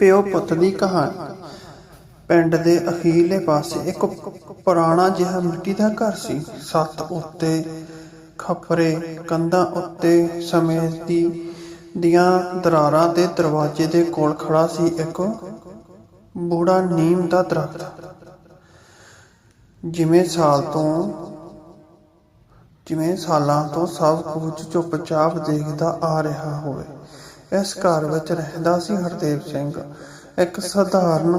ਪਿਓ ਪੁੱਤ ਦੀ ਕਹਾਣੀ। ਪਿੰਡ ਦੇ ਅਖੀਰਲੇ ਪਾਸੇ ਇੱਕ ਪੁਰਾਣਾ ਜਿਹਾ ਮਿੱਟੀ ਦਾ ਘਰ ਸੀ। ਸੱਤ ਉੱਤੇ ਖਪਰੇ, ਕੰਧਾਂ ਉੱਤੇ ਸਮੇਂ ਦੀਆਂ ਦਰਾਰਾਂ ਤੇ ਦਰਵਾਜ਼ੇ ਦੇ ਕੋਲ ਖੜਾ ਸੀ ਇੱਕ ਬੂੜਾ ਨੀਮ ਦਾ ਦਰਖਤ। ਜਿਵੇਂ ਸਾਲ ਤੋਂ, ਜਿਵੇਂ ਸਾਲਾਂ ਤੋਂ ਸਭ ਕੁਝ ਚੁੱਪਚਾਪ ਦੇਖਦਾ ਆ ਰਿਹਾ ਹੋਵੇ। ਇਸ ਘਰ ਵਿੱਚ ਰਹਿੰਦਾ ਸੀ ਹਰਦੇਵ ਸਿੰਘ। ਇੱਕ ਸਧਾਰਨ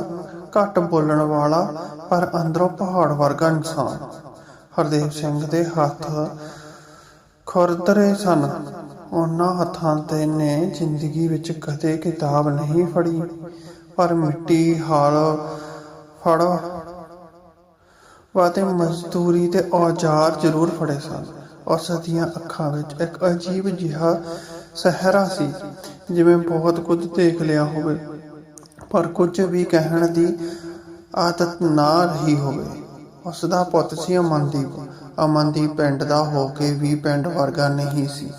ਘੱਟ ਬੋਲਣ ਵਾਲਾ ਪਰ ਅੰਦਰੋਂ ਪਹਾੜ ਵਰਗਾ ਇਨਸਾਨ। ਹਰਦੇਵ ਸਿੰਘ ਦੇ ਹੱਥ ਖੁਰਦਰੇ ਸਨ। ਉਹਨਾਂ ਹੱਥਾਂ ਤੇ ਨੇ ਜ਼ਿੰਦਗੀ ਵਿੱਚ ਕਦੇ ਕਿਤਾਬ ਨਹੀਂ ਫੜੀ, ਪਰ ਮਿੱਟੀ, ਹਾਲ, ਫੜ ਵਾਤੇ ਮਜ਼ਦੂਰੀ ਤੇ ਔਜ਼ਾਰ ਜ਼ਰੂਰ ਫੜੇ ਸਨ। ਉਸ ਦੀਆਂ ਅੱਖਾਂ ਵਿੱਚ ਇੱਕ ਅਜੀਬ ਜਿਹਾ ਸਹਿਰਾ ਸੀ। ਜਿਵੇਂ ਬਹੁਤ ਕੁਝ ਦੇਖ ਲਿਆ ਹੋਵੇ, ਪਰ ਕੁਝ ਵੀ ਕਹਿਣ ਦੀ ਆਦਤ ਨਾ ਰਹੀ ਹੋਵੇ। ਉਸ ਦਾ ਪੁੱਤ ਸੀ ਅਮਨਦੀਪ। ਅਮਨਦੀਪ ਪਿੰਡ ਦਾ ਹੋ ਕੇ ਵੀ ਪਿੰਡ ਵਰਗਾ ਨਹੀਂ ਸੀ।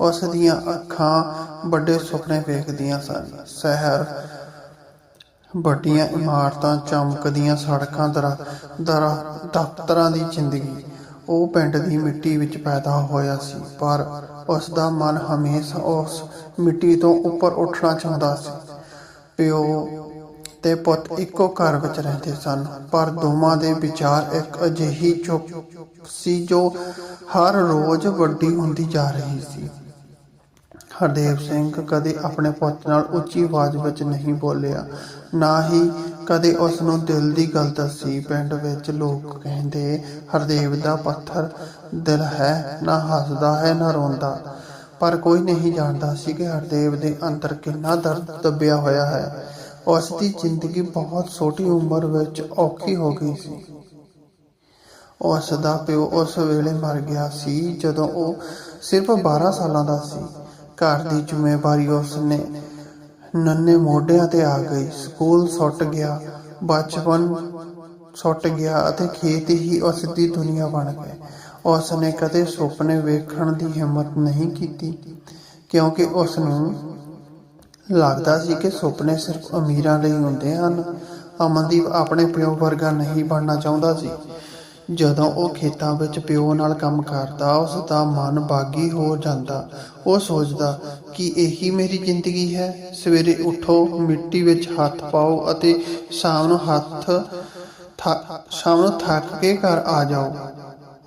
ਉਸ ਦੀਆਂ ਅੱਖਾਂ ਵੱਡੇ ਸੁਪਨੇ ਵੇਖਦੀਆਂ ਸਨ। ਸ਼ਹਿਰ ਵੱਡੀਆਂ ਇਮਾਰਤਾਂ, ਚਮਕਦੀਆਂ ਸੜਕਾਂ, ਦਰ, ਦਰਾ, ਦਫ਼ਤਰਾਂ ਦੀ ਜ਼ਿੰਦਗੀ। ਉਹ ਪਿੰਡ ਦੀ ਮਿੱਟੀ ਵਿੱਚ ਪੈਦਾ ਹੋਇਆ ਸੀ, ਪਰ ਉਸ ਦਾ ਮਨ ਹਮੇਸ਼ਾ ਉਸ ਮਿੱਟੀ ਤੋਂ ਉੱਪਰ ਉੱਠਣਾ ਚਾਹੁੰਦਾ ਸੀ। ਪਿਓ ਤੇ ਪੁੱਤ ਇੱਕੋ ਘਰ ਵਿੱਚ ਰਹਿੰਦੇ ਸਨ, ਪਰ ਦੋਵਾਂ ਦੇ ਵਿਚਾਰ ਇੱਕ ਅਜਿਹੀ ਚੁੱਪ ਸੀ ਜੋ ਹਰ ਰੋਜ਼ ਵੱਡੀ ਹੁੰਦੀ ਜਾ ਰਹੀ ਸੀ। ਹਰਦੇਵ ਸਿੰਘ ਕਦੇ ਆਪਣੇ ਪੁੱਤ ਨਾਲ ਉੱਚੀ ਆਵਾਜ਼ ਵਿੱਚ ਨਹੀਂ ਬੋਲਿਆ, ਨਾ ਹੀ ਕਦੇ ਉਸ ਨੂੰ ਦਿਲ ਦੀ ਗੱਲ ਦੱਸੀ, ਪਿੰਡ ਵਿੱਚ ਲੋਕ ਕਹਿੰਦੇ, ਹਰਦੇਵ ਦਾ ਪੱਥਰ ਦਿਲ ਹੈ, ਨਾ ਹੱਸਦਾ ਹੈ, ਨਾ ਰੋਂਦਾ। ਪਰ ਕੋਈ ਨਹੀਂ ਜਾਣਦਾ ਸੀ ਕਿ ਹਰਦੇਵ ਦੇ ਅੰਦਰ ਕਿੰਨਾ ਦਰਦ ਦੱਬਿਆ ਹੋਇਆ ਹੈ। ਉਸ ਦੀ ਜ਼ਿੰਦਗੀ ਬਹੁਤ ਛੋਟੀ ਉਮਰ ਵਿੱਚ ਔਖੀ ਹੋ ਗਈ ਸੀ। ਉਸ ਦਾ ਪਿਓ ਉਸ ਵੇਲੇ ਮਰ ਗਿਆ ਸੀ, ਜਦੋਂ ਉਹ ਸਿਰਫ 12 ਸਾਲਾਂ ਦਾ ਸੀ। ਘਰ ਦੀ ਜ਼ਿੰਮੇਵਾਰੀ ਉਸ ਨੇ ਨੰਨੇ ਮੋਢਿਆਂ ਤੇ ਆ ਗਈ ਸਕੂਲ ਸੁੱਟ ਗਿਆ, ਬਚਪਨ ਸੁੱਟ ਗਿਆ ਅਤੇ ਖੇਤ ਹੀ ਉਸ ਦੀ ਦੁਨੀਆ ਬਣ ਗਏ। ਉਸ ਨੇ ਕਦੇ ਸੁਪਨੇ ਵੇਖਣ ਦੀ ਹਿੰਮਤ ਨਹੀਂ ਕੀਤੀ, ਕਿਉਂਕਿ ਉਸ ਨੂੰ ਲੱਗਦਾ ਸੀ ਕਿ ਸੁਪਨੇ ਸਿਰਫ ਅਮੀਰਾਂ ਲਈ ਹੁੰਦੇ ਹਨ। ਅਮਨਦੀਪ ਆਪਣੇ ਪਿਓ ਵਰਗਾ ਨਹੀਂ ਬਣਨਾ ਚਾਹੁੰਦਾ ਸੀ। ਜਦੋਂ ਉਹ ਖੇਤਾਂ ਵਿੱਚ ਪਿਓ ਨਾਲ ਕੰਮ ਕਰਦਾ, ਉਸ ਦਾ ਮਨ ਬਾਗੀ ਹੋ ਜਾਂਦਾ। ਉਹ ਸੋਚਦਾ ਕਿ ਇਹੀ ਮੇਰੀ ਜ਼ਿੰਦਗੀ ਹੈ। ਸਵੇਰੇ ਉਠੋ, ਮਿੱਟੀ ਵਿੱਚ ਹੱਥ ਪਾਓ ਅਤੇ ਸ਼ਾਮ ਨੂੰ ਹੱਥ ਥ- ਸ਼ਾਮ ਨੂੰ ਥੱਕ ਕੇ ਘਰ ਆ ਜਾਓ।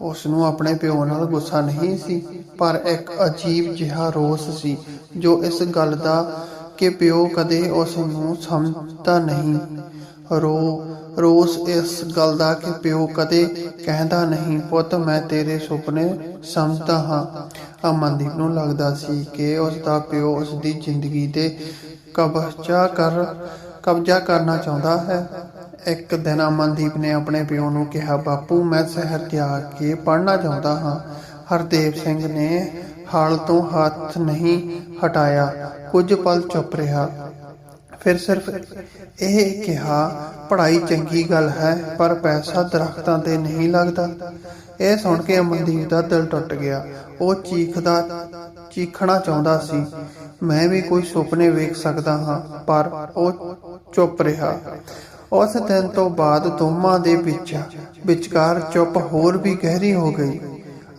ਉਸ ਨੂੰ ਆਪਣੇ ਪਿਓ ਨਾਲ ਗੁੱਸਾ ਨਹੀਂ ਸੀ, ਪਰ ਇੱਕ ਅਜੀਬ ਜਿਹਾ ਰੋਸ ਸੀ, ਜੋ ਇਸ ਗੱਲ ਦਾ ਕਿ ਪਿਓ ਕਦੇ ਉਸ ਨੂੰ ਸਮਝਦਾ ਨਹੀਂ। ਰੋ, ਰੋਸ ਇਸ ਗੱਲ ਦਾ ਕਿ ਪਿਓ ਕਦੇ ਕਹਿੰਦਾ ਨਹੀਂ, ਪੁੱਤ, ਮੈਂ ਤੇਰੇ ਸੁਪਨੇ ਸਮਝਦਾ ਹਾਂ। ਅਮਨਦੀਪ ਨੂੰ ਲੱਗਦਾ ਸੀ ਕਿ ਉਸ ਦਾ ਪਿਓ ਉਸ ਦੀ ਜ਼ਿੰਦਗੀ ਤੇ ਕਬਜ਼ਾ ਕਰ, ਕਬਜ਼ਾ ਕਰਨਾ ਚਾਹੁੰਦਾ ਹੈ। ਇੱਕ ਦਿਨ ਅਮਨਦੀਪ ਨੇ ਆਪਣੇ ਪਿਓ ਨੂੰ ਕਿਹਾ, ਬਾਪੂ, ਮੈਂ ਸ਼ਹਿਰ ਜਾ ਕੇ ਪੜ੍ਹਨਾ ਚਾਹੁੰਦਾ ਹਾਂ। ਹਰਦੇਵ ਸਿੰਘ ਨੇ ਹਾਲ ਤੋਂ ਹੱਥ ਨਹੀਂ ਹਟਾਇਆ। ਕੁਝ ਪਲ ਚੁੱਪ ਰਿਹਾ। ਫਿਰ ਸਿਰਫ ਇਹ ਕਿਹਾ, ਪੜ੍ਹਾਈ ਚੰਗੀ ਗੱਲ ਹੈ, ਪਰ ਪੈਸਾ ਦਰਖਤਾਂ ਤੇ ਨਹੀਂ ਲੱਗਦਾ। ਇਹ ਸੁਣ ਕੇ ਅਮਨਦੀਪ ਦਾ ਦਿਲ ਟੁੱਟ ਗਿਆ। ਉਹ ਚੀਖਦਾ, ਚੀਖਣਾ ਚਾਹੁੰਦਾ ਸੀ, ਮੈਂ ਵੀ ਕੋਈ ਸੁਪਨੇ ਵੇਖ ਸਕਦਾ ਹਾਂ। ਪਰ ਉਹ ਚੁੱਪ ਰਿਹਾ। ਉਸ ਦਿਨ ਤੋਂ ਬਾਅਦ ਦੋਵਾਂ ਦੇ ਵਿੱਚ ਵਿਚਕਾਰ ਚੁੱਪ ਹੋਰ ਵੀ ਗਹਿਰੀ ਹੋ ਗਈ।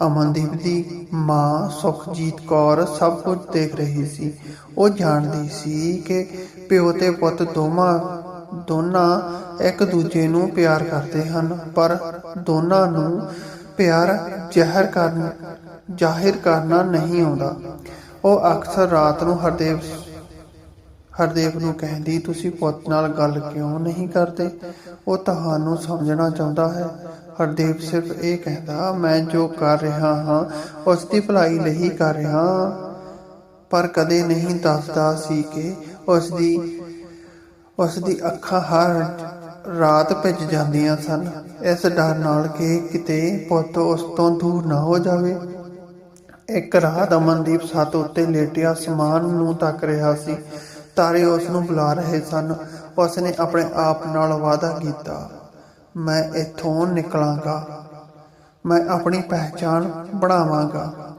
ਅਮਨਦੀਪ ਦੀ ਮਾਂ ਸੁਖਜੀਤ ਕੌਰ ਸਭ ਕੁਝ ਦੇਖ ਰਹੀ ਸੀ। ਉਹ ਜਾਣਦੀ ਸੀ ਕਿ ਪਿਓ ਤੇ ਪੁੱਤ ਦੋਵਾਂ, ਦੋਨਾਂ ਇੱਕ ਦੂਜੇ ਨੂੰ ਪਿਆਰ ਕਰਦੇ ਹਨ, ਪਰ ਦੋਨਾਂ ਨੂੰ ਪਿਆਰ ਜ਼ਹਿਰ ਕਰਨ, ਜ਼ਾਹਿਰ ਕਰਨਾ ਨਹੀਂ ਆਉਂਦਾ। ਉਹ ਅਕਸਰ ਰਾਤ ਨੂੰ ਹਰਦੇਵ ਹਰਦੇਵ ਨੂੰ ਕਹਿੰਦੀ, ਤੁਸੀਂ ਪੁੱਤ ਨਾਲ ਗੱਲ ਕਿਉਂ ਨਹੀਂ ਕਰਦੇ? ਉਹ ਤੁਹਾਨੂੰ ਸਮਝਣਾ ਚਾਹੁੰਦਾ ਹੈ। ਹਰਦੇਵ ਸਿਰਫ ਇਹ ਕਹਿੰਦਾ, ਮੈਂ ਜੋ ਕਰ ਰਿਹਾ ਹਾਂ, ਉਸ ਦੀ ਭਲਾਈ ਲਈ ਕਰ ਰਿਹਾ। ਪਰ ਕਦੇ ਨਹੀਂ ਦੱਸਦਾ ਸੀ ਕਿ ਉਸ ਦੀ ਉਸ ਦੀ ਅੱਖਾਂ ਹਰ ਰਾਤ ਭਿੱਜ ਜਾਂਦੀਆਂ ਸਨ। ਇਸ ਡਰ ਨਾਲ ਕਿ ਕਿਤੇ ਪੁੱਤ ਉਸ ਤੋਂ ਦੂਰ ਨਾ ਹੋ ਜਾਵੇ। ਇੱਕ ਰਾਤ ਅਮਨਦੀਪ ਸੱਤ ਉੱਤੇ ਲੇਟਿਆ ਸਮਾਨ ਨੂੰ ਤੱਕ ਰਿਹਾ ਸੀ। ਤਾਰੇ ਉਸ ਨੂੰ ਬੁਲਾ ਰਹੇ ਸਨ। ਉਸ ਨੇ ਆਪਣੇ ਆਪ ਨਾਲ ਵਾਅਦਾ ਕੀਤਾ, ਮੈਂ ਇੱਥੋਂ ਨਿਕਲਾਂਗਾ। ਮੈਂ ਆਪਣੀ ਪਹਿਚਾਣ ਬਣਾਵਾਂਗਾ।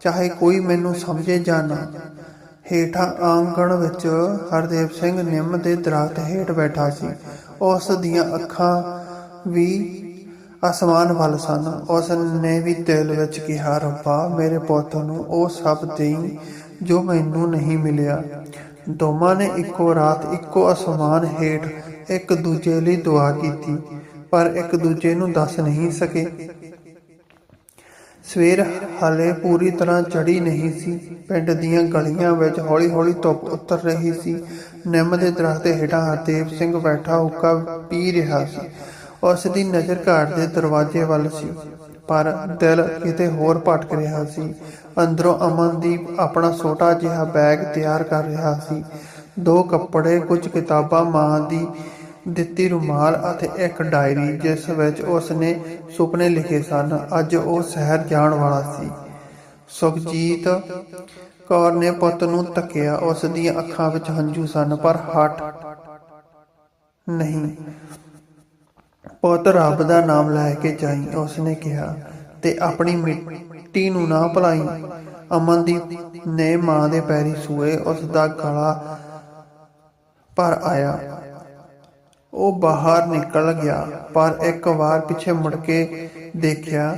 ਚਾਹੇ ਕੋਈ ਮੈਨੂੰ ਸਮਝੇ ਜਾਂ ਨਾ, ਹੇਠਾਂ ਆਂਗਣ ਵਿੱਚ ਹਰਦੇਵ ਸਿੰਘ ਨਿੰਮ ਦੇ ਦਰਖਤ ਹੇਠ ਬੈਠਾ ਸੀ। ਉਸ ਦੀਆਂ ਅੱਖਾਂ ਵੀ ਅਸਮਾਨ ਵੱਲ ਸਨ। ਉਸ ਨੇ ਵੀ ਦਿਲ ਵਿੱਚ ਕਿਹਾ, ਰੱਬਾ, ਮੇਰੇ ਪੁੱਤ ਨੂੰ ਉਹ ਸਭ ਦੇਈ ਜੋ ਮੈਨੂੰ ਨਹੀਂ ਮਿਲਿਆ। ਦੋਵਾਂ ਨੇ ਇੱਕੋ ਰਾਤ ਇੱਕੋ ਅਸਮਾਨ ਹੇਠ ਇੱਕ ਦੂਜੇ ਲਈ ਦੁਆ ਕੀਤੀ, ਪਰ ਇੱਕ ਦੂਜੇ ਨੂੰ ਦੱਸ ਨਹੀਂ ਸਕੇ। ਸਵੇਰ ਹਾਲੇ ਪੂਰੀ ਤਰ੍ਹਾਂ ਚੜੀ ਨਹੀਂ ਸੀ। ਪਿੰਡ ਦੀਆਂ ਗਲੀਆਂ ਵਿੱਚ ਹੌਲੀ-ਹੌਲੀ ਧੁੱਪ ਉਤਰ ਰਹੀ ਸੀ। ਨਿੰਮ ਦੇ ਦਰਖਤ ਹੇਠਾਂ ਹਰਦੇਵ ਸਿੰਘ ਬੈਠਾ ਹੁੱਕਾ ਪੀ ਰਿਹਾ ਸੀ। ਉਸ ਦੀ ਨਜ਼ਰ ਘਾਟ ਦੇ ਦਰਵਾਜ਼ੇ ਵੱਲ ਸੀ। ਪਰ ਦਿਲ ਕਿਤੇ ਹੋਰ ਭਟਕ ਰਿਹਾ ਸੀ। ਅੰਦਰੋਂ ਅਮਨਦੀਪ ਆਪਣਾ ਛੋਟਾ ਜਿਹਾ ਬੈਗ ਤਿਆਰ ਕਰ ਰਿਹਾ ਸੀ। ਦੋ ਕੱਪੜੇ, ਕੁਝ ਕਿਤਾਬਾਂ ਮਾਂ ਦੀ ਦਿੱਤੀ ਰੁਮਾਲ ਅਤੇ ਇੱਕ ਡਾਇਰੀ, ਜਿਸ ਵਿੱਚ ਉਸਨੇ ਸੁਪਨੇ ਲਿਖੇ ਸਨ। ਅੱਜ ਉਹ ਸ਼ਹਿਰ ਜਾਣ ਵਾਲਾ ਸੀ। ਸੁਖਜੀਤ ਕੌਰ ਨੇ ਪੁੱਤ ਨੂੰ ਤੱਕਿਆ ਉਸ ਦੀਆਂ ਅੱਖਾਂ ਵਿੱਚ ਹੰਝੂ ਸਨ, ਪਰ ਹੱਟ ਨਹੀਂ। ਪੁੱਤ ਰੱਬ ਦਾ ਨਾਮ ਲੈ ਕੇ ਜਾਈ, ਉਸਨੇ ਕਿਹਾ, ਤੇ ਆਪਣੀ ਮਿੱਟੀ ਨੂੰ ਨਾ ਭੁਲਾਈ। ਅਮਨਦੀਪ ਨੇ ਮਾਂ ਦੇ ਪੈਰੀ ਸੂਏ ਉਸ ਦਾ ਗਲਾ ਪਰ ਆਇਆ। ਉਹ ਬਾਹਰ ਨਿਕਲ ਗਿਆ, ਪਰ ਇੱਕ ਵਾਰ ਪਿੱਛੇ ਮੁੜ ਕੇ ਦੇਖਿਆ,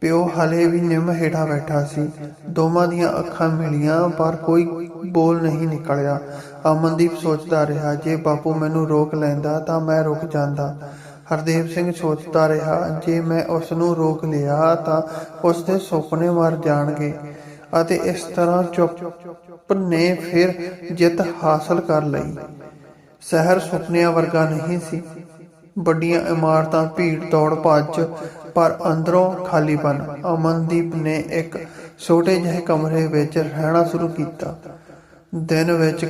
ਪਿਓ ਹਲੇ ਵੀ ਨਿੰਮ ਹੇਠਾਂ ਬੈਠਾ ਸੀ। ਦੋਵਾਂ ਦੀਆਂ ਅੱਖਾਂ ਮਿਲੀਆਂ, ਪਰ ਕੋਈ ਬੋਲ ਨਹੀਂ ਨਿਕਲਿਆ। ਅਮਨਦੀਪ ਸੋਚਦਾ ਰਿਹਾ, ਜੇ ਬਾਪੂ ਮੈਨੂੰ ਰੋਕ ਲੈਂਦਾ, ਤਾਂ ਮੈਂ ਰੁਕ ਜਾਂਦਾ। ਹਰਦੇਵ ਸਿੰਘ ਸੋਚਦਾ ਰਿਹਾ, ਜੇ ਮੈਂ ਉਸ ਨੂੰ ਰੋਕ ਲਿਆ ਤਾਂ ਉਸ ਦੇ ਸੁਪਨੇ ਮਰ ਜਾਣਗੇ ਅਤੇ ਇਸ ਤਰ੍ਹਾਂ ਚੁੱਪ ਨੇ ਫਿਰ ਜਿੱਤ ਹਾਸਲ ਕਰ ਲਈ। ਸ਼ਹਿਰ ਸੁਪਨਿਆਂ ਵਰਗਾ ਨਹੀਂ ਸੀ। ਵੱਡੀਆਂ ਇਮਾਰਤਾਂ ਭੀੜ ਦੌੜ ਭੱਜ ਪਰ ਅੰਦਰੋਂ ਖਾਲੀਪਨ ਅਮਨਦੀਪ ਨੇ ਇੱਕ ਛੋਟੇ ਜਿਹੇ ਕਮਰੇ ਵਿੱਚ ਰਹਿਣਾ ਸ਼ੁਰੂ ਕੀਤਾ। ਦਿਨ ਵਿੱਚ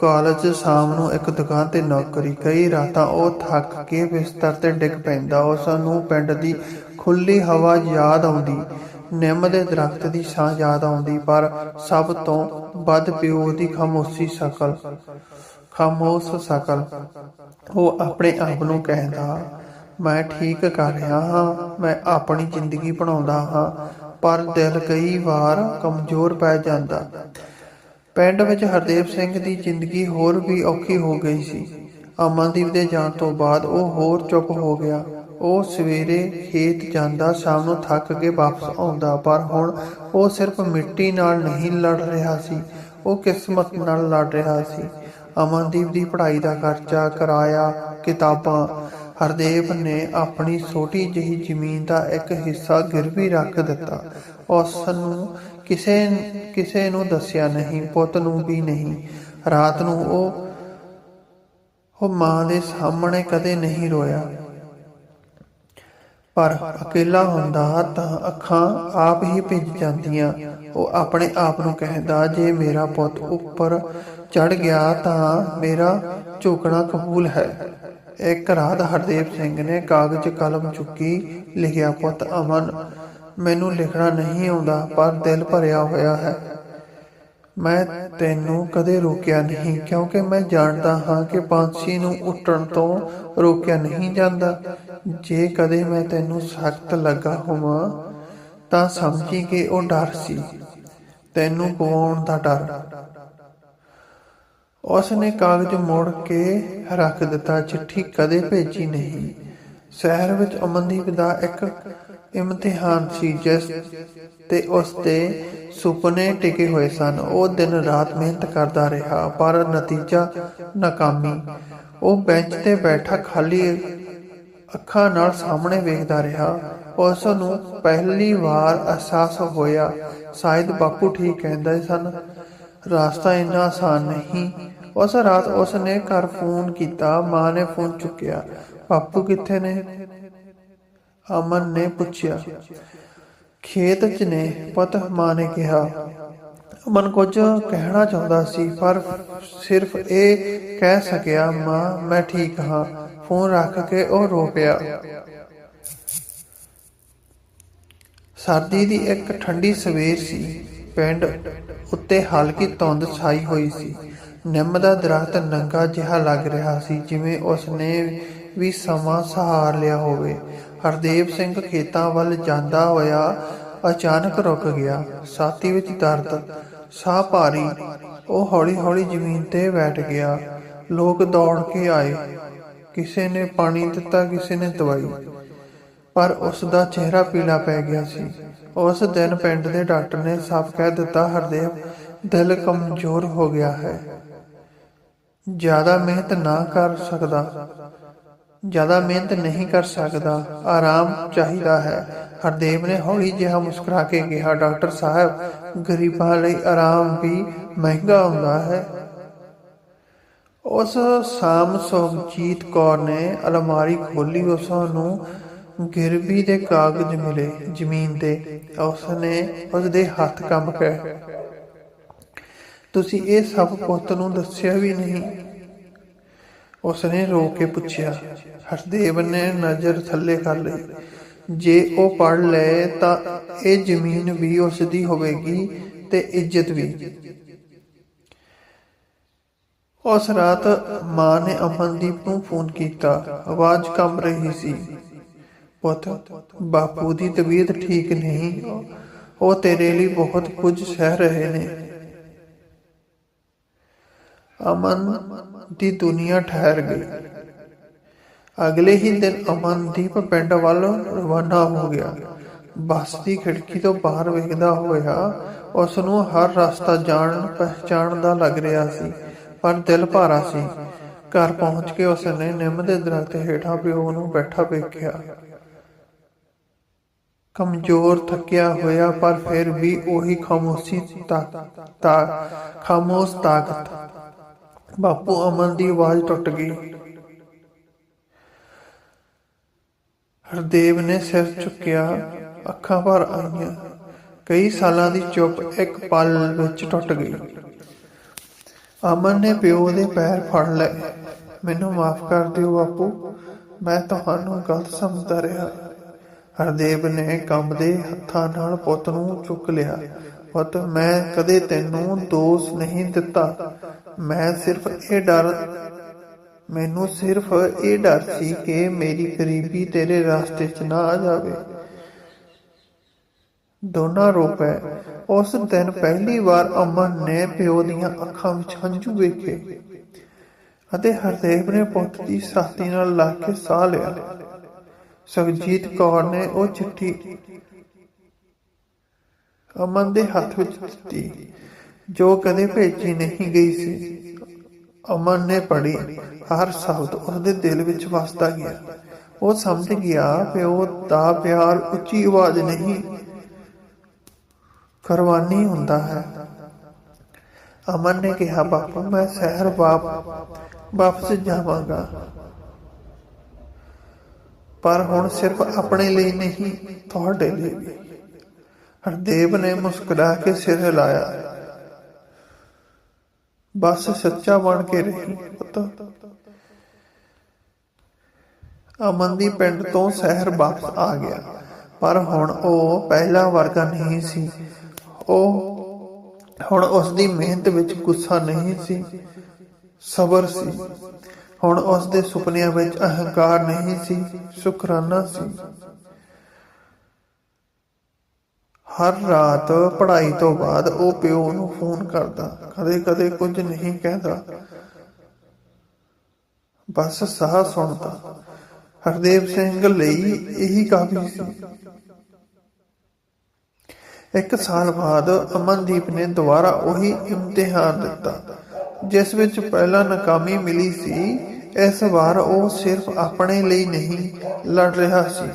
ਕਾਲਜ ਸ਼ਾਮ ਨੂੰ ਇੱਕ ਦੁਕਾਨ ਤੇ ਨੌਕਰੀ ਕਈ ਰਾਤਾਂ ਉਹ ਥੱਕ ਕੇ ਬਿਸਤਰ ਤੇ ਡਿੱਗ ਪੈਂਦਾ। ਉਸ ਨੂੰ ਪਿੰਡ ਦੀ ਖੁੱਲੀ ਹਵਾ ਯਾਦ ਆਉਂਦੀ, ਨਿੰਮ ਦੇ ਦਰਖਤ ਦੀ ਛਾਂ ਯਾਦ ਆਉਂਦੀ, ਪਰ ਸਭ ਤੋਂ ਵੱਧ ਪਿਓ ਦੀ ਖਾਮੋਸ਼ੀ ਸ਼ਕਲ, ਖਾਮੋਸ਼ ਸ਼ਕਲ। ਉਹ ਆਪਣੇ ਆਪ ਨੂੰ ਕਹਿੰਦਾ, ਮੈਂ ਠੀਕ ਕਰ ਰਿਹਾ ਹਾਂ, ਮੈਂ ਆਪਣੀ ਜ਼ਿੰਦਗੀ ਬਣਾਉਂਦਾ ਹਾਂ, ਪਰ ਦਿਲ ਕਈ ਵਾਰ ਕਮਜ਼ੋਰ ਪੈ ਜਾਂਦਾ। ਪਿੰਡ ਵਿੱਚ ਹਰਦੇਵ ਸਿੰਘ ਦੀ ਜ਼ਿੰਦਗੀ ਹੋਰ ਵੀ ਔਖੀ ਹੋ ਗਈ ਸੀ। ਅਮਨਦੀਪ ਦੇ ਜਾਣ ਤੋਂ ਬਾਅਦ ਉਹ ਹੋਰ ਚੁੱਪ ਹੋ ਗਿਆ। ਉਹ ਸਵੇਰੇ ਖੇਤ ਜਾਂਦਾ, ਸ਼ਾਮ ਨੂੰ ਥੱਕ ਕੇ ਵਾਪਸ ਆਉਂਦਾ, ਪਰ ਹੁਣ ਉਹ ਸਿਰਫ ਮਿੱਟੀ ਨਾਲ ਨਹੀਂ ਲੜ ਰਿਹਾ ਸੀ। ਉਹ ਕਿਸਮਤ ਨਾਲ ਲੜ ਰਿਹਾ ਸੀ। ਅਮਨਦੀਪ ਦੀ ਪੜ੍ਹਾਈ ਦਾ ਖਰਚਾ, ਕਿਰਾਇਆ, ਕਿਤਾਬਾਂ, ਹਰਦੇਵ ਨੇ ਆਪਣੀ ਛੋਟੀ ਜਿਹੀ ਜ਼ਮੀਨ ਦਾ ਇੱਕ ਹਿੱਸਾ ਗਿਰਵੀ ਰੱਖ ਦਿੱਤਾ। ਉਸ ਨੂੰ ਕਿਸੇ ਕਿਸੇ ਨੂੰ ਦੱਸਿਆ ਨਹੀਂ, ਪੁੱਤ ਨੂੰ ਵੀ ਨਹੀਂ। ਰਾਤ ਨੂੰ ਉਹ ਉਹ ਮਾਂ ਦੇ ਸਾਹਮਣੇ ਕਦੇ ਨਹੀਂ ਰੋਇਆ। ਪਰ ਅਕੇਲਾ ਹੁੰਦਾ ਤਾਂ ਅੱਖਾਂ ਆਪ ਹੀ ਭਿੱਜ ਜਾਂਦੀਆਂ। ਉਹ ਆਪਣੇ ਆਪ ਨੂੰ ਕਹਿੰਦਾ, ਜੇ ਮੇਰਾ ਪੁੱਤ ਉੱਪਰ ਚੜ ਗਿਆ ਤਾਂ ਮੇਰਾ ਝੁਕਣਾ ਕਬੂਲ ਹੈ। ਇੱਕ ਰਾਤ ਹਰਦੇਵ ਸਿੰਘ ਨੇ ਕਾਗਜ਼ ਕਲਮ ਚੁੱਕੀ, ਲਿਖਿਆ, ਪੁੱਤ ਅਮਨ ਮੈਨੂੰ ਲਿਖਣਾ ਨਹੀਂ ਆਉਂਦਾ, ਪਰ ਦਿਲ ਭਰਿਆ ਹੋਇਆ ਹੈ। ਮੈਂ ਤੈਨੂੰ ਕਦੇ ਰੋਕਿਆ ਨਹੀਂ, ਕਿਉਂਕਿ ਮੈਂ ਜਾਣਦਾ ਹਾਂ ਕਿ ਪੰਛੀ ਨੂੰ ਉੱਡਣ ਤੋਂ ਰੋਕਿਆ ਨਹੀਂ ਜਾਂਦਾ। ਜੇ ਕਦੇ ਮੈਂ ਤੈਨੂੰ ਸਖਤ ਲੱਗਾ ਹੋਵਾਂ, ਤਾਂ ਸਮਝੀ ਕਿ ਉਹ ਡਰ ਸੀ। ਤੈਨੂੰ ਗਵਾਉਣ ਦਾ ਡਰ? ਉਸ ਨੇ ਕਾਗਜ਼ ਮੋੜ ਕੇ ਰੱਖ ਦਿੱਤਾ, ਚਿੱਠੀ ਕਦੇ ਭੇਜੀ ਨਹੀਂ। ਸ਼ਹਿਰ ਵਿੱਚ ਅਮਨਦੀਪ ਦਾ ਇੱਕ ਇਮਤਿਹਾਨ ਸੀ ਜਿਸ ਤੇ ਉਸ ਦੇ ਸੁਪਨੇ ਟਿਕੇ ਹੋਏ ਸਨ। ਉਹ ਦਿਨ ਰਾਤ ਮਿਹਨਤ ਕਰਦਾ ਰਿਹਾ, ਪਰ ਨਤੀਜਾ ਨਾਕਾਮੀ। ਉਹ ਬੈਂਚ ਤੇ ਬੈਠਾ ਖਾਲੀ ਅੱਖਾਂ ਨਾਲ ਸਾਹਮਣੇ ਵੇਖਦਾ ਰਿਹਾ। ਉਸ ਨੂੰ ਪਹਿਲੀ ਵਾਰ ਅਹਿਸਾਸ ਹੋਇਆ, ਸ਼ਾਇਦ ਬਾਪੂ ਠੀਕ ਕਹਿੰਦੇ ਸਨ। ਰਾਸਤਾ ਇੰਨਾ ਆਸਾਨ ਨਹੀਂ। ਉਸ ਰਾਤ ਉਸ ਨੇ ਘਰ ਫੋਨ ਕੀਤਾ। ਮਾਂ ਨੇ ਫੋਨ ਚੁੱਕਿਆ, ਬਾਪੂ ਕਿੱਥੇ ਨੇ? ਅਮਨ ਨੇ ਪੁੱਛਿਆ, ਖੇਤ 'ਚ ਨੇ? ਪੁੱਤ, ਮਾਂ ਨੇ ਕਿਹਾ। ਅਮਨ ਕੁਝ ਕਹਿਣਾ ਚਾਹੁੰਦਾ ਸੀ, ਪਰ ਸਿਰਫ ਇਹ ਕਹਿ ਸਕਿਆ, ਮਾਂ, ਮੈਂ ਠੀਕ ਹਾਂ। ਫੋਨ ਰੱਖ ਕੇ ਉਹ ਰੋ ਪਿਆ। ਸਰਦੀ ਦੀ ਇੱਕ ਠੰਡੀ ਸਵੇਰ ਸੀ। ਪਿੰਡ ਉੱਤੇ ਹਲਕੀ ਧੁੰਦ ਛਾਈ ਹੋਈ ਸੀ। ਨਿੰਮ ਦਾ ਦਰਖਤ ਨੰਗਾ ਜਿਹਾ ਲੱਗ ਰਿਹਾ ਸੀ, ਜਿਵੇਂ ਉਸ ਨੇ ਵੀ ਸਮਾਂ ਸਹਾਰ ਲਿਆ ਹੋਵੇ। ਹਰਦੇਵ ਸਿੰਘ ਖੇਤਾਂ ਵੱਲ ਜਾਂਦਾ ਹੋਇਆ ਅਚਾਨਕ ਰੁਕ ਗਿਆ। ਛਾਤੀ ਵਿੱਚ ਦਰਦ, ਸਾਹ ਭਾਰੀ, ਉਹ ਹੌਲੀ-ਹੌਲੀ ਜ਼ਮੀਨ ਤੇ ਬੈਠ ਗਿਆ। ਲੋਕ ਦੌੜ ਕੇ ਆਏ। ਕਿਸੇ ਨੇ ਪਾਣੀ ਦਿੱਤਾ, ਕਿਸੇ ਨੇ ਦਵਾਈ। ਪਰ ਉਸ ਦਾ ਚਿਹਰਾ ਪੀਲਾ ਪੈ ਗਿਆ ਸੀ। ਉਸ ਦਿਨ ਪਿੰਡ ਦੇ ਡਾਕਟਰ ਨੇ ਸਾਫ਼ ਕਹਿ ਦਿੱਤਾ, ਹਰਦੇਵ, ਦਿਲ ਕਮਜ਼ੋਰ ਹੋ ਗਿਆ ਹੈ। ਜ਼ਿਆਦਾ ਮਿਹਨਤ ਨਾ ਕਰ ਸਕਦਾ। ਜ਼ਿਆਦਾ ਮਿਹਨਤ ਨਹੀਂ ਕਰ ਸਕਦਾ, ਆਰਾਮ ਚਾਹੀਦਾ ਹੈ। ਹਰਦੇਵ ਨੇ ਹੌਲੀ ਜਿਹਾ ਮੁਸਕਰਾ ਕੇ ਕਿਹਾ, ਡਾਕਟਰ ਸਾਹਿਬ, ਗਰੀਬਾਂ ਲਈ ਆਰਾਮ ਵੀ ਮਹਿੰਗਾ ਹੁੰਦਾ ਹੈ। ਉਸ ਸ਼ਾਮ ਸੁਖਜੀਤ ਕੌਰ ਨੇ ਅਲਮਾਰੀ ਖੋਲੀ ਉਸ ਨੂੰ ਗਿਰਵੀ ਦੇ ਕਾਗਜ਼ ਮਿਲੇ ਜ਼ਮੀਨ ਤੇ। ਉਸ ਨੇ ਉਸ ਦੇ ਹੱਥ ਕੰਬ ਗਏ ਤੁਸੀਂ ਇਹ ਸਭ ਪੁੱਤ ਨੂੰ ਦੱਸਿਆ ਵੀ ਨਹੀਂ ਉਸਨੇ ਰੋ ਕੇ ਪੁੱਛਿਆ, ਹਰਦੇਵ ਨੇ ਨਜ਼ਰ ਥੱਲੇ ਕਰ ਲਈ। ਜੇ ਉਹ ਪੜ ਲਏ ਤਾਂ ਇਹ ਜ਼ਮੀਨ ਵੀ ਉਸ ਦੀ ਹੋਵੇਗੀ ਤੇ ਇੱਜ਼ਤ ਵੀ। ਉਸ ਰਾਤ ਮਾਂ ਨੇ ਅਮਨਦੀਪ ਨੂੰ ਫੋਨ ਕੀਤਾ। ਆਵਾਜ਼ ਕੰਬ ਰਹੀ ਸੀ। ਪੁੱਤ, ਬਾਪੂ ਦੀ ਤਬੀਅਤ ਠੀਕ ਨਹੀਂ। ਉਹ ਤੇਰੇ ਲਈ ਬਹੁਤ ਕੁਝ ਸਹਿ ਰਹੇ ਨੇ। ਅਮਨ ਦੀ ਦੁਨੀਆ ਠਹਿਰ ਗਈ। ਅਗਲੇ ਹੀ ਦਿਨ ਅਮਨਦੀਪ ਪਿੰਡ ਵੱਲ ਰਵਾਨਾ ਹੋ ਗਿਆ। ਬੱਸ ਦੀ ਖਿੜਕੀ ਤੋਂ ਬਾਹਰ ਵੇਖਦਾ ਹੋਇਆ ਉਸ ਨੂੰ ਹਰ ਰਸਤਾ ਜਾਣ, ਪਹਿਚਾਣ ਦਾ ਲੱਗ ਰਿਹਾ ਸੀ, ਪਰ ਦਿਲ ਭਾਰਾ ਸੀ। ਘਰ ਪਹੁੰਚ ਕੇ ਉਸ ਨੇ ਨਿੰਮ ਦੇ ਦਰਖਤ ਹੇਠਾਂ ਪਿਓ ਨੂੰ ਬੈਠਾ ਵੇਖਿਆ। ਕਮਜ਼ੋਰ ਥੱਕਿਆ ਹੋਇਆ, ਪਰ ਫਿਰ ਵੀ ਉਹੀ ਖਾਮੋਸ਼ੀ ਤਾ, ਖਾਮੋਸ਼ ਤਾਕਤ ਬਾਪੂ ਅਮਨ ਦੀ ਆਵਾਜ਼ ਟੁੱਟ ਗਈ। ਹਰਦੇਵ ਨੇ ਸਿਰ ਚੁੱਕਿਆ, ਅੱਖਾਂ ਭਰ ਆਈਆਂ ਕਈ ਸਾਲਾਂ ਦੀ ਚੁੱਪ ਇੱਕ ਪਲ ਵਿੱਚ ਟੁੱਟ ਗਈ। ਅਮਨ ਨੇ ਪਿਓ ਦੇ ਪੈਰ ਫੜ ਲਏ। ਮੈਨੂੰ ਮਾਫ ਕਰ ਦਿਓ ਬਾਪੂ, ਮੈਂ ਤੁਹਾਨੂੰ ਗਲਤ ਸਮਝਦਾ ਰਿਹਾ। ਹਰਦੇਵ ਨੇ ਕੰਬਦੇ ਹੱਥਾਂ ਨਾਲ ਪੁੱਤ ਨੂੰ ਚੁੱਕ ਲਿਆ। ਪੁੱਤ, ਮੈਂ ਕਦੇ ਤੈਨੂੰ ਦੋਸ਼ ਨਹੀਂ ਦਿੱਤਾ। ਮੈਂ ਸਿਰਫ ਇਹ ਡਰ, ਮੈਨੂੰ ਸਿਰਫ ਇਹ ਡਰ ਸੀ ਕਿ ਮੇਰੀ ਗਰੀਬੀ ਤੇਰੇ ਰਸਤੇ 'ਚ ਨਾ ਆ ਜਾਵੇ। ਦੋਨਾਂ ਰੋ ਪਏ। ਉਸ ਦਿਨ ਪਹਿਲੀ ਵਾਰ ਅਮਨ ਨੇ ਪਿਓ ਦੀਆਂ ਅੱਖਾਂ ਵਿੱਚ ਹੰਝੂ ਵੇਖੇ ਅਤੇ ਹਰਦੇਵ ਨੇ ਪੁੱਤ ਦੀ ਸਾਥੀ ਨਾਲ ਲਾ ਕੇ ਸਾਹ ਲਿਆ। ਸੁਖਜੀਤ ਕੌਰ ਨੇ ਉਹ ਚਿੱਠੀ ਅਮਨ ਦੇ ਹੱਥ ਵਿੱਚ ਦਿੱਤੀ। ਜੋ ਕਦੇ ਭੇਜੀ ਨਹੀਂ ਗਈ ਸੀ। ਅਮਨ ਨੇ ਪੜ੍ਹੀ। ਹਰ ਸ਼ਬਦ ਉਹਦੇ ਦਿਲ ਵਿੱਚ ਵਸਦਾ ਗਿਆ। ਉਹ ਸਮਝ ਗਿਆ ਕਿ ਦਾ ਪਿਆਰ ਉੱਚੀ ਆਵਾਜ਼ ਨਹੀਂ ਕਰਵਾਨੀ ਹੁੰਦਾ ਹੈ। ਅਮਨ ਨੇ ਕਿਹਾ, ਬਾਪੂ, ਮੈਂ ਸ਼ਹਿਰ ਵਾਪ, ਵਾਪਸ ਜਾਵਾਂਗਾ। ਪਰ ਹੁਣ ਸਿਰਫ ਆਪਣੇ ਲਈ ਨਹੀਂ, ਤੁਹਾਡੇ ਲਈ ਵੀ। ਹਰਦੇਵ ਨੇ ਮੁਸਕਰਾ ਕੇ ਸਿਰ ਹਿਲਾਇਆ। ਬਸ ਸੱਚਾ ਬਣ ਕੇ ਰਹੀ, ਪੁੱਤ। ਅਮਨ ਦੀ ਪਿੰਡ ਤੋਂ ਸ਼ਹਿਰ ਵਾਪਸ ਆ ਗਿਆ, ਪਰ ਹੁਣ ਉਹ ਪਹਿਲਾ ਵਰਗਾ ਨਹੀਂ ਸੀ। ਉਹ ਹੁਣ ਉਸ ਦੀ ਮਿਹਨਤ ਵਿੱਚ ਗੁੱਸਾ ਨਹੀਂ ਸੀ, ਸਬਰ ਸੀ। ਹੁਣ ਉਸ ਦੇ ਸੁਪਨਿਆਂ ਵਿੱਚ ਅਹੰਕਾਰ ਨਹੀਂ ਸੀ, ਸ਼ੁਕਰਾਨਾ ਸੀ। ਹਰ ਰਾਤ ਪੜ੍ਹਾਈ ਤੋਂ ਬਾਅਦ ਉਹ ਪਿਓ ਨੂੰ ਫੋਨ ਕਰਦਾ ਕਦੇ-ਕਦੇ ਕੁਝ ਨਹੀਂ ਕਹਿੰਦਾ। ਬਸ ਸਾਹ ਸੁਣਦਾ। ਹਰਦੇਵ ਸਿੰਘ ਲਈ ਇਹੀ ਕਾਫੀ ਸੀ। ਇੱਕ ਸਾਲ ਬਾਅਦ ਅਮਨਦੀਪ ਨੇ ਦੁਬਾਰਾ ਉਹੀ ਇਮਤਿਹਾਨ ਦਿੱਤਾ, ਜਿਸ ਵਿੱਚ ਪਹਿਲਾਂ ਨਾਕਾਮੀ ਮਿਲੀ ਸੀ। ਇਸ ਵਾਰ ਉਹ ਸਿਰਫ ਆਪਣੇ ਲਈ ਨਹੀਂ, ਲੜ ਰਿਹਾ ਸੀ।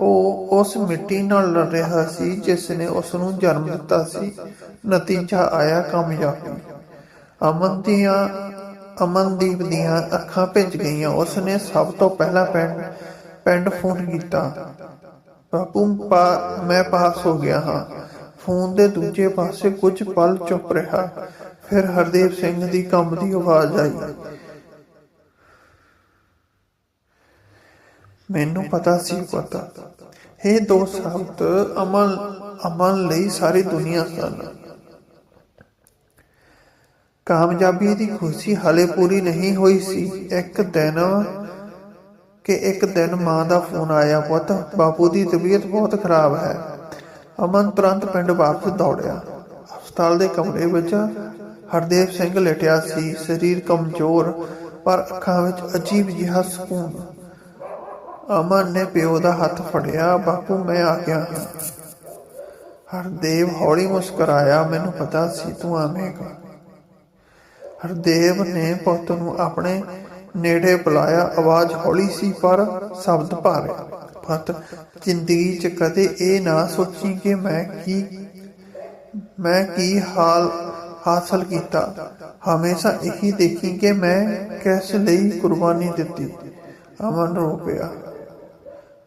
ਉਹ ਉਸ ਮਿੱਟੀ ਨਾਲ ਲੜ ਰਿਹਾ ਸੀ ਜਿਸ ਨੇ ਉਸ ਨੂੰ ਜਨਮ ਦਿੱਤਾ ਸੀ। ਨਤੀਜਾ ਆਇਆ ਕਾਮਯਾਬੀ। ਅਮਨ ਦੀਆਂ, ਅਮਨਦੀਪ ਦੀਆਂ ਅੱਖਾਂ ਭਿੱਜ ਗਈਆਂ। ਉਸ ਨੇ ਸਭ ਤੋਂ ਪਹਿਲਾਂ ਪਿੰਡ ਪਿੰਡ ਫੋਨ ਕੀਤਾ। ਬਾਪੂ, ਪਾ, ਮੈਂ ਪਾਸ ਹੋ ਗਿਆ ਹਾਂ। ਫੋਨ ਦੇ ਦੂਜੇ ਪਾਸੇ ਕੁਝ ਪਲ ਚੁੱਪ ਰਿਹਾ। ਫਿਰ ਹਰਦੇਵ ਸਿੰਘ ਦੀ ਕੰਬਦੀ ਆਵਾਜ਼ ਆਈ। ਮੈਨੂੰ ਪਤਾ ਸੀ ਪਤਾ। ਇਹ ਦੋ ਸ਼ਬਦ ਅਮਨ ਅਮਨ ਲਈ ਸਾਰੀ ਦੁਨੀਆ ਸਨ। ਕਾਮਯਾਬੀ ਦੀ ਖੁਸ਼ੀ ਹਲੇ ਪੂਰੀ ਨਹੀਂ ਹੋਈ ਸੀ। ਇੱਕ ਦਿਨ ਕਿ ਇੱਕ ਦਿਨ ਮਾਂ ਦਾ ਫੋਨ ਆਇਆ, ਪੁੱਤ, ਬਾਪੂ ਦੀ ਤਬੀਅਤ ਬਹੁਤ ਖਰਾਬ ਹੈ। ਅਮਨ ਤੁਰੰਤ ਪਿੰਡ ਵਾਪਸ ਦੌੜਿਆ। ਹਸਪਤਾਲ ਦੇ ਕਮਰੇ ਵਿੱਚ ਹਰਦੇਵ ਸਿੰਘ ਲੇਟਿਆ ਸੀ। ਸਰੀਰ ਕਮਜ਼ੋਰ, ਪਰ ਅੱਖਾਂ ਵਿੱਚ ਅਜੀਬ ਜਿਹਾ ਸਕੂਨ। ਅਮਨ ਨੇ ਪਿਓ ਦਾ ਹੱਥ ਫੜਿਆ, ਬਾਪੂ, ਮੈਂ ਆ ਗਿਆ ਹਰਦੇਵ ਹੌਲੀ ਮੁਸਕਰਾਇਆ, ਮੈਨੂੰ ਪਤਾ ਸੀ, ਤੂੰ ਆਵੇਂਗਾ। ਹਰਦੇਵ ਨੇ ਪੁੱਤ ਨੂੰ ਆਪਣੇ ਨੇੜੇ ਬੁਲਾਇਆ, ਆਵਾਜ਼ ਹੌਲੀ ਸੀ, ਪਰ ਸ਼ਬਦ ਭਾਰੇ ਪੁੱਤ, ਜ਼ਿੰਦਗੀ 'ਚ ਕਦੇ ਇਹ ਨਾ ਸੋਚੀ ਕਿ ਮੈਂ ਕੀ ਮੈਂ ਕੀ ਹਾਲ ਹਾਸਲ ਕੀਤਾ। ਹਮੇਸ਼ਾ ਇਹੀ ਦੇਖੀ ਕਿ ਮੈਂ ਕਿਸ ਲਈ ਕੁਰਬਾਨੀ ਦਿੱਤੀ। ਅਮਨ ਰੋ ਪਿਆ।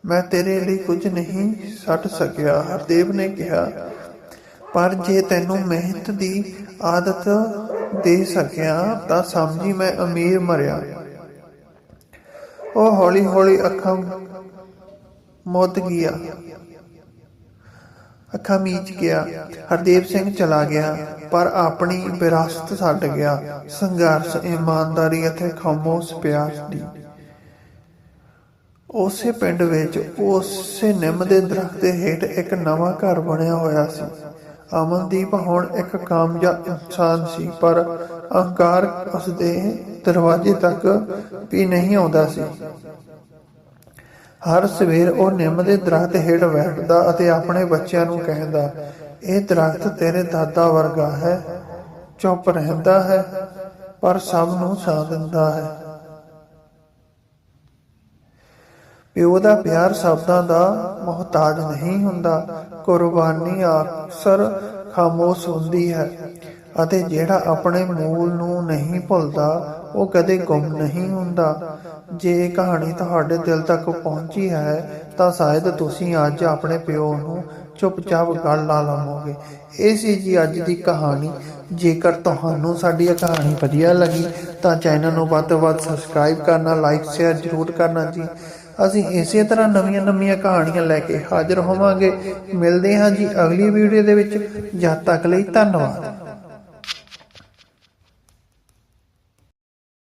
ਮੈਂ ਤੇਰੇ ਲਈ ਕੁਝ ਨਹੀਂ ਛੱਡ ਸਕਿਆ। ਹਰਦੇਵ ਨੇ ਕਿਹਾ, ਪਰ ਜੇ ਤੈਨੂੰ ਮਿਹਨਤ ਦੀ ਆਦਤ ਦੇ ਸਕਿਆ, ਤਾਂ ਸਮਝੀ ਮੈਂ ਅਮੀਰ ਮਰਿਆ। ਉਹ ਹੌਲੀ ਹੌਲੀ ਅੱਖਾਂ ਮੁੱਦ ਗਿਆ ਅੱਖਾਂ ਮੀਚ ਗਿਆ। ਹਰਦੇਵ ਸਿੰਘ ਚਲਾ ਗਿਆ, ਪਰ ਆਪਣੀ ਵਿਰਾਸਤ ਛੱਡ ਗਿਆ। ਸੰਘਰਸ਼ ਇਮਾਨਦਾਰੀ ਅਤੇ ਖਾਮੋਸ਼ ਪਿਆਰ ਦੀ ਉਸੇ ਪਿੰਡ ਵਿੱਚ ਉਸੇ ਨਿੰਮ ਦੇ ਦਰਖਤ ਦੇ ਹੇਠ ਇੱਕ ਨਵਾਂ ਘਰ ਬਣਿਆ ਹੋਇਆ ਸੀ। ਅਮਨਦੀਪ ਹੁਣ ਇੱਕ ਕਾਮਯਾਬ ਇਨਸਾਨ ਸੀ, ਪਰ ਅਹੰਕਾਰ ਉਸਦੇ ਦਰਵਾਜ਼ੇ ਤੱਕ ਵੀ ਨਹੀਂ ਆਉਂਦਾ ਸੀ। ਹਰ ਸਵੇਰ ਉਹ ਨਿੰਮ ਦੇ ਦਰਖਤ ਹੇਠ ਬੈਠਦਾ ਅਤੇ ਆਪਣੇ ਬੱਚਿਆਂ ਨੂੰ ਕਹਿੰਦਾ, ਇਹ ਦਰਖਤ ਤੇਰੇ ਦਾਦਾ ਵਰਗਾ ਹੈ, ਚੁੱਪ ਰਹਿੰਦਾ ਹੈ, ਪਰ ਸਭ ਨੂੰ ਸਾਹ ਦਿੰਦਾ ਹੈ। ਪਿਓ ਦਾ ਪਿਆਰ ਸ਼ਬਦਾਂ ਦਾ ਮੁਹਤਾਜ ਨਹੀਂ ਹੁੰਦਾ। ਕੁਰਬਾਨੀ ਅਕਸਰ ਖਾਮੋਸ਼ ਹੁੰਦੀ ਹੈ ਅਤੇ ਜਿਹੜਾ ਆਪਣੇ ਮੂਲ ਨੂੰ ਨਹੀਂ ਭੁੱਲਦਾ, ਉਹ ਕਦੇ ਗੁੰਮ ਨਹੀਂ ਹੁੰਦਾ। ਜੇ ਇਹ ਕਹਾਣੀ ਤੁਹਾਡੇ ਦਿਲ ਤੱਕ ਪਹੁੰਚੀ ਹੈ, ਤਾਂ ਸ਼ਾਇਦ ਤੁਸੀਂ ਅੱਜ ਆਪਣੇ ਪਿਓ ਨੂੰ ਚੁੱਪਚਾਪ ਗੱਲ ਲਾ ਲਵੋਗੇ। ਇਹ ਸੀ ਜੀ ਅੱਜ ਦੀ ਕਹਾਣੀ। ਜੇਕਰ ਤੁਹਾਨੂੰ ਸਾਡੀ ਇਹ ਕਹਾਣੀ ਵਧੀਆ ਲੱਗੀ, ਤਾਂ ਚੈਨਲ ਨੂੰ ਵੱਧ ਤੋਂ ਵੱਧ ਸਬਸਕ੍ਰਾਈਬ ਕਰਨਾ ਲਾਈਕ ਸ਼ੇਅਰ ਜ਼ਰੂਰ ਕਰਨਾ ਜੀ। ਅਸੀਂ ਇਸੇ ਤਰ੍ਹਾਂ ਨਵੀਆਂ-ਨਵੀਆਂ ਕਹਾਣੀਆਂ ਲੈ ਕੇ ਹਾਜ਼ਰ ਹੋਵਾਂਗੇ। ਮਿਲਦੇ ਹਾਂ ਜੀ ਅਗਲੀ ਵੀਡੀਓ ਦੇ ਵਿੱਚ। ਜਦ ਤੱਕ ਲਈ ਧੰਨਵਾਦ।